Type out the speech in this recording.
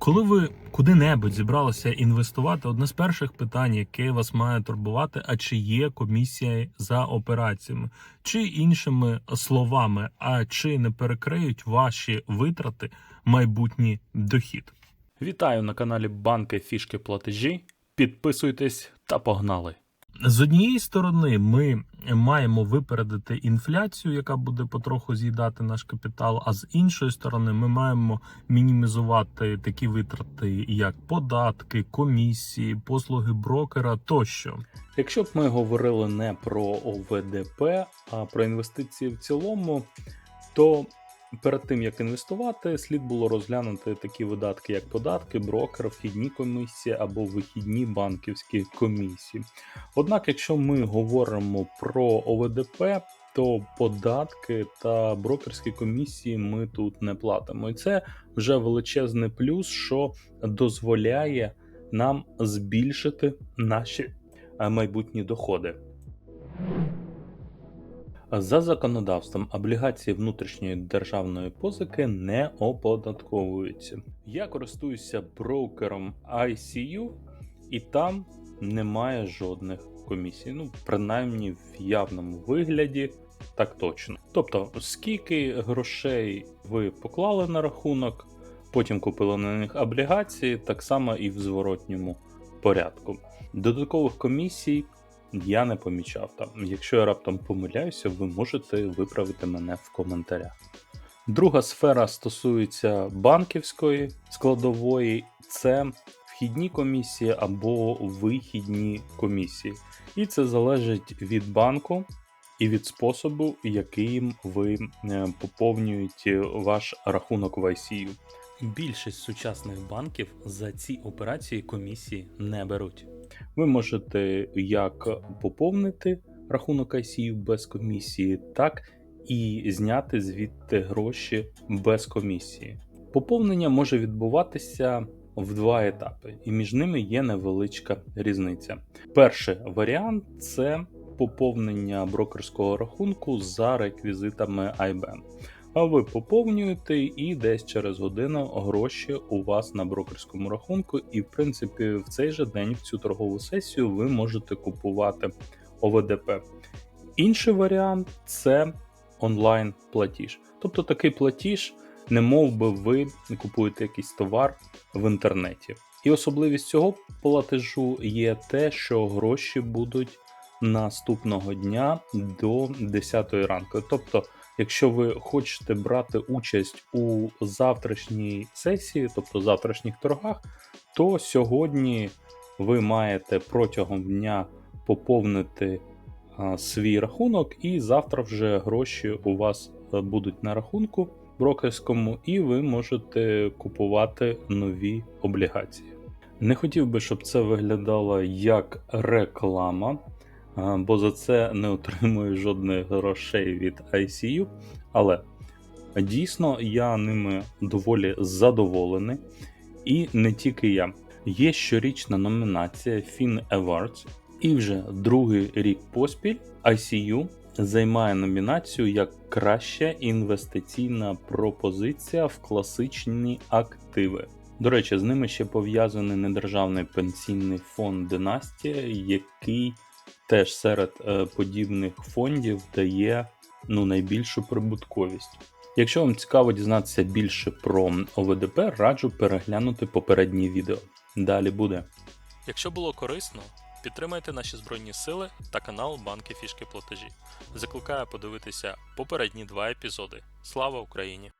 Коли ви куди-небудь зібралися інвестувати, одне з перших питань, яке вас має турбувати, а чи є комісія за операціями, чи іншими словами, а чи не перекриють ваші витрати майбутній дохід? Вітаю на каналі Банки Фішки Платежі. Підписуйтесь та погнали! З однієї сторони, ми маємо випередити інфляцію, яка буде потроху з'їдати наш капітал. А з іншої сторони, ми маємо мінімізувати такі витрати, як податки, комісії, послуги брокера тощо. Якщо б ми говорили не про ОВДП, а про інвестиції в цілому, то перед тим як інвестувати, слід було розглянути такі видатки, як податки, брокер, вхідні комісії або вихідні банківські комісії. Однак, якщо ми говоримо про ОВДП, то податки та брокерські комісії ми тут не платимо. І це вже величезний плюс, що дозволяє нам збільшити наші е, майбутні доходи. За законодавством облігації внутрішньої державної позики не оподатковуються. Я користуюся брокером ICU, і там немає жодних комісій. Ну, принаймні в явному вигляді, так точно. Тобто, скільки грошей ви поклали на рахунок, потім купили на них облігації, так само і в зворотньому порядку. Додаткових комісій я не помічав там. Якщо я раптом помиляюся, ви можете виправити мене в коментарях. Друга сфера стосується банківської складової, це вхідні комісії або вихідні комісії. І це залежить від банку і від способу, яким ви е, поповнюєте ваш рахунок в ICU. Більшість сучасних банків за ці операції комісії не беруть. Ви можете як поповнити рахунок ICU без комісії, так і зняти звідти гроші без комісії. Поповнення може відбуватися в два етапи, і між ними є невеличка різниця. Перший варіант це поповнення брокерського рахунку за реквізитами IBAN. А ви поповнюєте і десь через годину гроші у вас на брокерському рахунку, і в принципі в цей же день в цю торгову сесію ви можете купувати ОВДП. Інший варіант це онлайн платіж. Тобто такий платіж, не мов би ви купуєте якийсь товар в інтернеті. І особливість цього платежу є те, що гроші будуть наступного дня до 10 ранку. Тобто Якщо ви хочете брати участь у завтрашній сесії, тобто завтрашніх торгах, то сьогодні ви маєте протягом дня поповнити а, свій рахунок, і завтра вже гроші у вас е, будуть на рахунку брокерському, і ви можете купувати нові облігації. Не хотів би, щоб це виглядало як реклама. Бо за це не отримую жодних грошей від ICU. Але дійсно я ними доволі задоволений. І не тільки я. Є щорічна номінація Fin Awards, і вже другий рік поспіль ICU займає номінацію як краща інвестиційна пропозиція в класичні активи. До речі, з ними ще пов'язаний недержавний пенсійний фонд Династія, який теж серед е, подібних фондів дає ну, найбільшу прибутковість. Якщо вам цікаво дізнатися більше про ОВДП, раджу переглянути попереднє відео. Далі буде. Якщо було корисно, підтримайте наші збройні сили та канал Банки Фішки Платежі. Закликаю подивитися попередні два епізоди. Слава Україні!